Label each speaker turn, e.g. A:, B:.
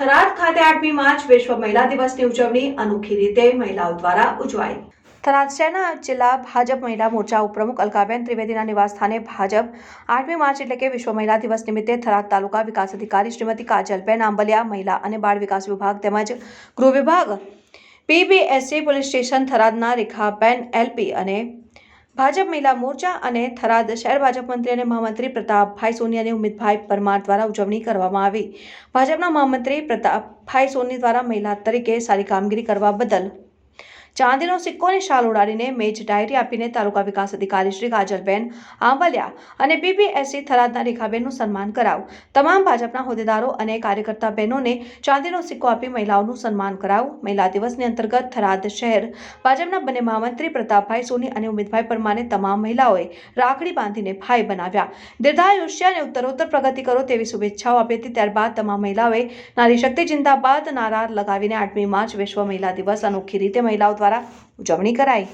A: થરાદ ખાતે આઠમી માર્ચ વિશ્વ મહિલા દિવસની ઉજવણી અનોખી રીતે મહિલાઓ દ્વારા ઉજવાઈ. થરાદ શહેરના જિલ્લા ભાજપ મહિલા મોરચા ઉપપ્રમુખ અલકાબેન ત્રિવેદીના નિવાસસ્થાને ભાજપ આઠમી માર્ચ એટલે કે વિશ્વ મહિલા દિવસ નિમિત્તે થરાદ તાલુકા વિકાસ અધિકારી શ્રીમતી કાજલબેન આંબલિયા, મહિલા અને બાળ વિકાસ વિભાગ તેમજ ગૃહ વિભાગ, પીબીએસસી પોલીસ સ્ટેશન થરાદના રેખાબેન એલપી અને ભાજપ મહિલા મોરચા અને થરાદ શહેર ભાજપ મંત્રી અને મહામંત્રી પ્રતાપભાઈ સોની અને ઉમિતભાઈ પરમાર દ્વારા ઉજવણી કરવામાં આવી. ભાજપના મહામંત્રી પ્રતાપભાઈ સોની દ્વારા મહિલા તરીકે સારી કામગીરી કરવા બદલ ચાંદીનો સિક્કોની શાલ ઉડાડીને મેજ ડાયરી આપીને તાલુકા વિકાસ અધિકારી શ્રી કાજલબેન આંબલિયા અને પીપીએસસી થરાદના રેખાબેનનું સન્માન કરાવ. તમામ ભાજપના હોદ્દેદારો અને કાર્યકર્તા બહેનોને ચાંદીનો સિક્કો આપી મહિલાઓનું સન્માન કરાવ. મહિલા દિવસની અંતર્ગત થરાદ શહેર ભાજપના બંને મહામંત્રી પ્રતાપભાઈ સોની અને ઉમેદભાઈ પરમારને તમામ મહિલાઓએ રાખડી બાંધીને ભાઈ બનાવ્યા. દીર્ઘાયુષ્ય અને ઉત્તરોત્તર પ્રગતિ કરો તેવી શુભેચ્છાઓ આપી હતી. ત્યારબાદ તમામ મહિલાઓએ નારી શક્તિ જિંદાબાદ નારા લગાવીને આઠમી માર્ચ વિશ્વ મહિલા દિવસ અનોખી રીતે મહિલાઓ દ્વારા ઉજવણી કરાઈ.